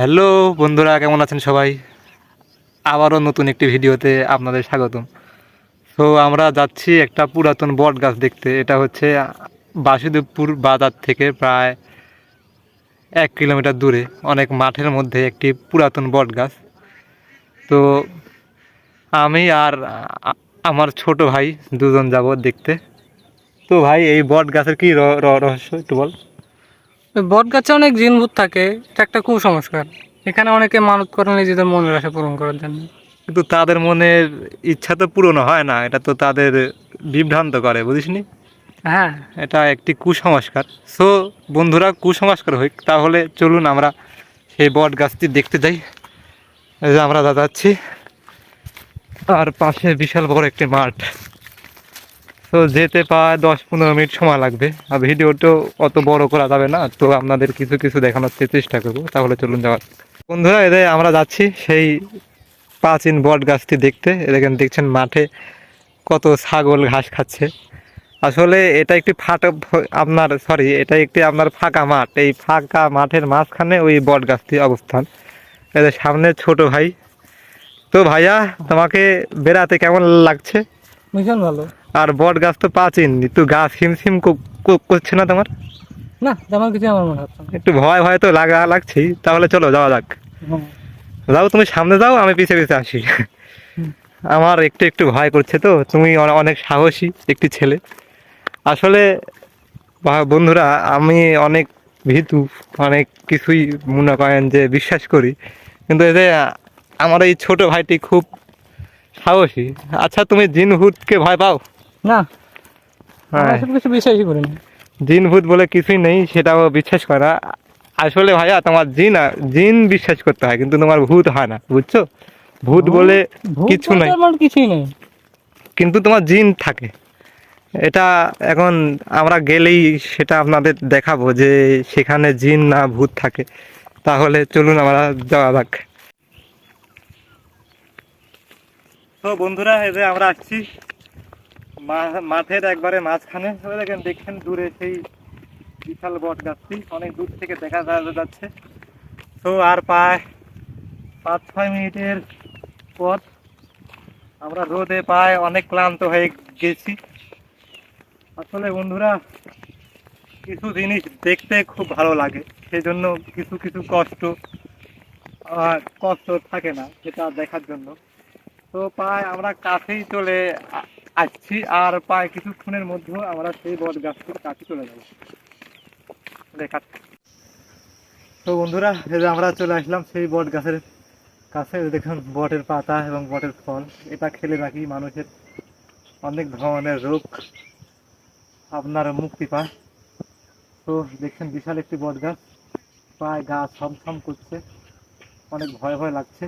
Hello বন্ধুরা, কেমন আছেন সবাই? আবারও নতুন একটি ভিডিওতে আপনাদের স্বাগতম। তো আমরা যাচ্ছি একটা পুরাতন বট গাছ দেখতে। এটা হচ্ছে বাসুদেবপুর বাজার থেকে প্রায় এক কিলোমিটার দূরে, অনেক মাঠের মধ্যে একটি পুরাতন বট গাছ। তো আমি আর আমার ছোট ভাই দুজন যাব দেখতে। তো ভাই, এই বট গাছের কী রহস্য একটু বল। বট গাছে অনেক জিনভূত থাকে এটা একটা কুসংস্কার এখানে অনেকে মানত করে নিজেদের মনের আশা পূরণ করার জন্য। কিন্তু তাদের মনের ইচ্ছা তো পূরণ হয় না এটা তো তাদের বিভ্রান্ত করে বুঝিসনি হ্যাঁ। এটা একটি কুসংস্কার। সো বন্ধুরা কুসংস্কার হোক তাহলে চলুন আমরা সেই বট গাছটি দেখতে যাই। যে আমরা যাচ্ছি আর পাশে বিশাল বড় একটি মাঠ। তো যেতে প্রায় দশ পনেরো মিনিট সময় লাগবে। আর ভিডিওটাও অত বড় করা যাবে না, তো আপনাদের কিছু কিছু দেখানোর চেষ্টা করব। তাহলে চলুন যাওয়ার বন্ধুরা, এদের আমরা যাচ্ছি সেই প্রাচীন বট গাছটি দেখতে। এখানে দেখছেন মাঠে কত ছাগল ঘাস খাচ্ছে। আসলে এটা একটি ফাটা আপনার সরি এটা একটি আপনার ফাঁকা মাঠ। এই ফাঁকা মাঠের মাঝখানে ওই বট গাছটি অবস্থান। এদের সামনে ছোট ভাই। তো ভাইয়া, তোমাকে বেড়াতে কেমন লাগছে? ভীষণ ভালো। আর বট গাছ তো প্রাচীন একটু গাছ হিমশিম করছে না তোমার? না তেমন কিছু আমার মনে হচ্ছে একটু ভয় ভয় তো লাগা লাগছেই তাহলে চলো যাওয়া যাক। যাও তুমি সামনে যাও আমি পিছে পিছে আসি। আমার একটু একটু ভয় করছে তো তুমি অনেক সাহসী একটি ছেলে। আসলে বন্ধুরা আমি অনেক ভীতু অনেক কিছুই মনে করেন যে বিশ্বাস করি। কিন্তু এই যে আমার এই ছোট ভাইটি খুব সাহসী। আচ্ছা তুমি জিন ভূতকে ভয় পাও? না। হ্যাঁ। এসব কিছু বিশ্বাসই করি না জিন ভূত বলে কিছুই নেই সেটাও বিশ্বাস করা। আসলে ভাইয়া তোমার জিন জিন বিশ্বাস করতে হয় কিন্তু তোমার ভূত হয় না বুঝছ? ভূত বলে কিছু নাই। কিছুই নেই। কিন্তু তোমার জিন থাকে। এটা এখন আমরা গেলেই সেটা আপনাদের দেখাবো যে সেখানে জিন না ভূত থাকে। তাহলে চলুন আমরা যাওয়া যাক। তো বন্ধুরা এই যে আমরা আসছি। মাঠের একবারে মাঝখানে। দেখেন দেখছেন দূরে সেই বিশাল বট গাছটি অনেক দূর থেকে দেখা যাচ্ছে। তো আর প্রায় পাঁচ, ছয় মিনিটের পর আমরা রোদে পায় অনেক ক্লান্ত হয়ে গেছি। আসলে বন্ধুরা, কিছু জিনিস দেখতে খুব ভালো লাগে। সেই জন্য কিছু কিছু কষ্ট কষ্ট থাকে না সেটা দেখার জন্য। তো প্রায় আমরা কাছেই চলে আসছি আর প্রায় কিছুক্ষণের মধ্যেও আমরা সেই বট গাছটির কাছে চলে যাব। দেখা তো বন্ধুরা, এই যে আমরা চলে আসলাম সেই বট গাছের কাছে। দেখুন, বটের পাতা এবং বটের ফল। এটা খেলে নাকি মানুষের অনেক ধরনের রোগ আপনার মুক্তি পায়। তো দেখছেন, বিশাল একটি বট গাছ। প্রায় গাছ ছমছম করছে। অনেক ভয় ভয় লাগছে।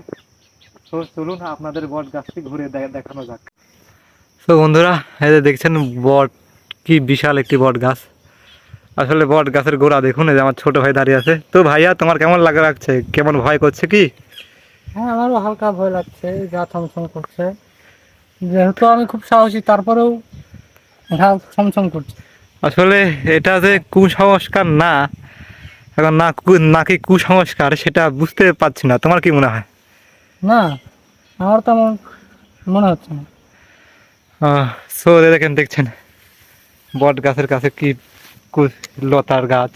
তো চলুন, আপনাদের বট গাছটি ঘুরে দেখানো যাক। তো বন্ধুরা এই যে দেখছেন বট কি বিশাল একটি বট গাছ। আসলে বট গাছের গোড়া দেখুন এই যে আমার ছোট ভাই দাঁড়িয়ে আছে। তো ভাইয়া তোমার কেমন লাগা লাগছে? কেমন ভয় করছে কি? হ্যাঁ আমারও হালকা ভয় লাগছে গা থমথম করছে। যেহেতু আমি খুব সাহসী তারপরেও গা থমথম করছে। আসলে এটা যে কুসংস্কার না এখন না কু- নাকি কুসংস্কার সেটা বুঝতে পারছি না। তোমার কি মনে হয়? না আমার তেমন মনে হচ্ছে না। সো দেখেন, দেখছেন? বট গাছের কাছে কি কু- লতার গাছ।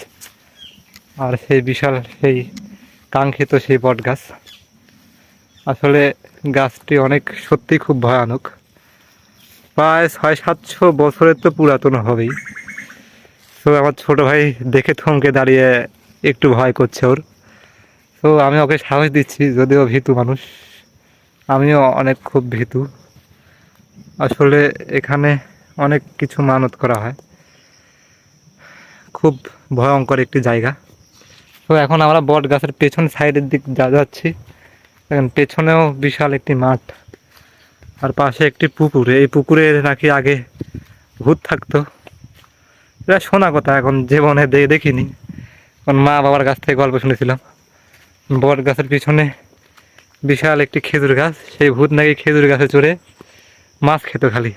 আর সেই বিশাল, সেই কাঙ্ক্ষিত সেই বট গাছ। আসলে গাছটি অনেক সত্যি খুব ভয়ানক। প্রায় ছয়, সাতশো বছরের তো পুরাতন হবেই। তো আমার ছোট ভাই দেখে থমকে দাঁড়িয়ে একটু ভয় করছে ওর। তো আমি ওকে সাহস দিচ্ছি, যদিও ভীতু মানুষ। আমিও অনেক খুব ভীতু। আসলে এখানে অনেক কিছু মানত করা হয়। খুব ভয়ঙ্কর একটি জায়গা। তো এখন আমরা বট গাছের পেছন সাইডের দিক যা যাচ্ছি। এখন পেছনেও বিশাল একটি মাঠ। আর পাশে একটি পুকুর। এই পুকুরে নাকি আগে ভূত থাকতো। এটা শোনা কথা, এখন জীবনে দেখিনি। এখন মা বাবার কাছ থেকে গল্প শুনেছিলাম। বট গাছের পিছনে বিশাল একটি খেজুর গাছ। সেই ভূত নাকি খেজুর গাছে চড়ে মাছ খেত খালি।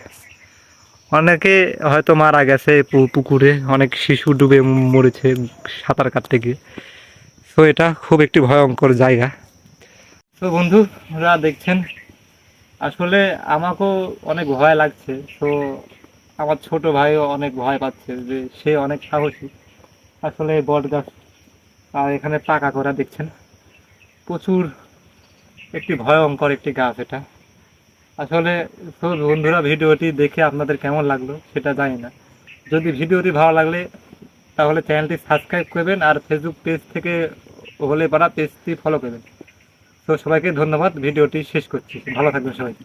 অনেকে হয়তো মারা গেছে পুকুরে, অনেক শিশু ডুবে মরেছে সাঁতার কাটতে গিয়ে। তো এটা খুব একটি ভয়ঙ্কর জায়গা। তো বন্ধুরা দেখছেন, আসলে আমাকেও অনেক ভয় লাগছে। তো আমার ছোট ভাইও অনেক ভয় পাচ্ছে যে সে অনেক সাহসী। আসলে বট গাছ, আর এখানে পাকা করা, দেখছেন? প্রচুর একটি ভয়ঙ্কর একটি গাছ এটা। আসলে বন্ধুরা, ভিডিওটি দেখে আপনাদের কেমন লাগল সেটা জানি না। যদি ভিডিওটি ভালো লাগলে তাহলে চ্যানেলটি সাবস্ক্রাইব করবেন আর ফেসবুক পেজ থেকে হলে পারা পেজটি ফলো করবেন। তো সবাইকে ধন্যবাদ, ভিডিওটি শেষ করছি। ভালো থাকবেন সবাই।